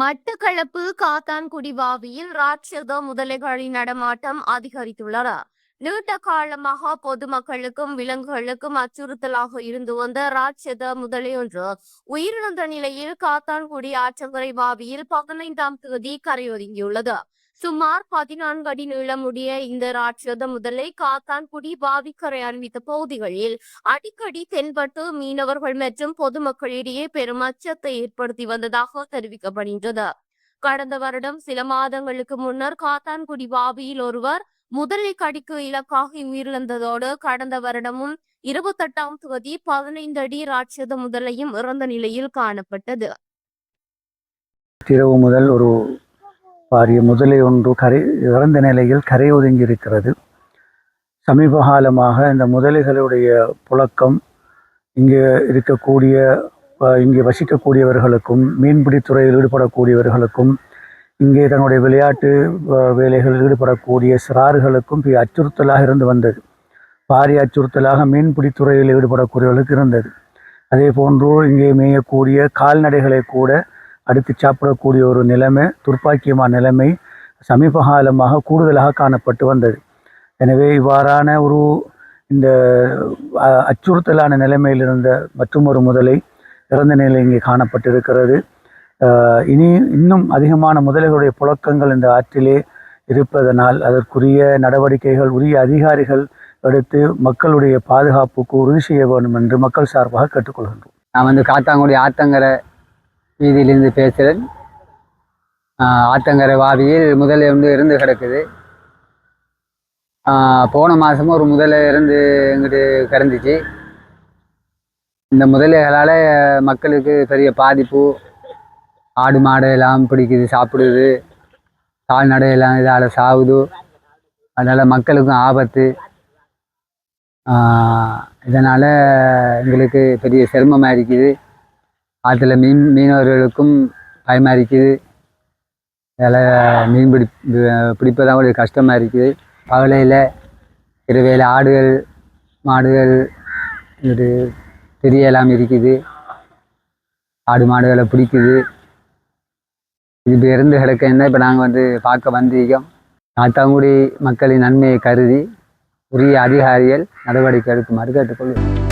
மட்டக்களப்பு காத்தான்குடி வாவியில் ராட்சத முதலைகளின் நடமாட்டம் அதிகரித்துள்ளது. நீண்ட காலமாக பொதுமக்களுக்கும் விலங்குகளுக்கும் அச்சுறுத்தலாக இருந்து வந்த ராட்சத முதலையொன்று உயிரிழந்த நிலையில் காத்தான்குடி ஆற்றங்கரை வாவியில் பதினைந்தாம் தேதி கரையொதுங்கியுள்ளது. சுமார் பதினான்கு அடி நீளமுடைய இந்த ராட்சத முதலை காத்தான்குடி பாவிக்கரை அறிவித்த பகுதிகளில் அடிக்கடி தென்பட்டு மீனவர்கள் மற்றும் பொதுமக்களிடையே பெரும் அச்சத்தை ஏற்படுத்தி வந்ததாக தெரிவிக்கப்படுகின்றது. கடந்த வருடம் சில மாதங்களுக்கு முன்னர் காத்தான்குடி பாவியில் ஒருவர் முதலை கடிக்கு இலக்காக உயிரிழந்ததோடு கடந்த வருடமும் இருபத்தெட்டாம் தொகுதி பதினைந்து அடி ராட்சத முதலையும் இறந்த நிலையில் காணப்பட்டது. இரவு முதல் ஒரு பாரிய முதலை ஒன்று கரை இறந்த நிலையில் கரை ஒதுங்கி இருக்கிறது சமீப காலமாக இந்த முதலைகளுடைய புழக்கம் இங்கே இருக்கக்கூடிய இங்கே வசிக்கக்கூடியவர்களுக்கும் மீன்பிடித்துறையில் ஈடுபடக்கூடியவர்களுக்கும் இங்கே தன்னுடைய விளையாட்டு வேலைகளில் ஈடுபடக்கூடிய சிறார்களுக்கும் அச்சுறுத்தலாக இருந்து வந்தது. பாரிய அச்சுறுத்தலாக மீன்பிடித்துறையில் ஈடுபடக்கூடியவர்களுக்கு இருந்தது. அதே போன்று இங்கே மேயக்கூடிய கால்நடைகளை கூட அடித்து சாப்பிடக்கூடிய ஒரு நிலைமை துர்ப்பாக்கியமான நிலைமை சமீப காலமாக கூடுதலாக காணப்பட்டு வந்தது. எனவே இவ்வாறான ஒரு இந்த அச்சுறுத்தலான நிலைமையில் இருந்த மற்றும் ஒரு முதலை இறந்த நிலை இங்கே காணப்பட்டிருக்கிறது. இனி இன்னும் அதிகமான முதலைகளுடைய புழக்கங்கள் இந்த ஆற்றிலே இருப்பதனால் அதற்குரிய நடவடிக்கைகள் உரிய அதிகாரிகள் எடுத்து மக்களுடைய பாதுகாப்புக்கு உறுதி செய்ய வேண்டும் என்று மக்கள் சார்பாக கேட்டுக்கொள்கின்றோம். நான் வந்து காத்தாங்குடி ஆத்தங்கரை வீதியிலிருந்து பேசுகிறேன் ஆத்தங்கரை வாவியில் முதல்ல வந்து இருந்து கிடக்குது. போன மாதமும் ஒரு முதல்ல இருந்து எங்கிட்டு கிடந்துச்சு. இந்த முதலைகளால் மக்களுக்கு பெரிய பாதிப்பு. ஆடு மாடு எல்லாம் பிடிக்குது சாப்பிடுது. கால்நடை எல்லாம் இதால் சாகுது அதனால் மக்களுக்கும் ஆபத்து. இதனால் எங்களுக்கு பெரிய சிரமமாக இருக்குது. ஆற்றுல மீன் மீனவர்களுக்கும் பயமாக இருக்குது அதில் மீன் பிடி பிடிப்பதான் ஒரு கஷ்டமாக இருக்குது. பகலையில் இரவையில் ஆடுகள் மாடுகள் ஒரு பெரிய எல்லாம் இருக்குது. ஆடு மாடுகளை பிடிக்குது. இது இறந்து இருந்து கிடக்க இப்போ நாங்கள் வந்து பார்க்க வந்திருக்கோம். காத்தாங்குடி மக்களின் நன்மையை கருதி உரிய அதிகாரிகள் நடவடிக்கை எடுக்குமாறு கேட்டுக்கொள்வோம்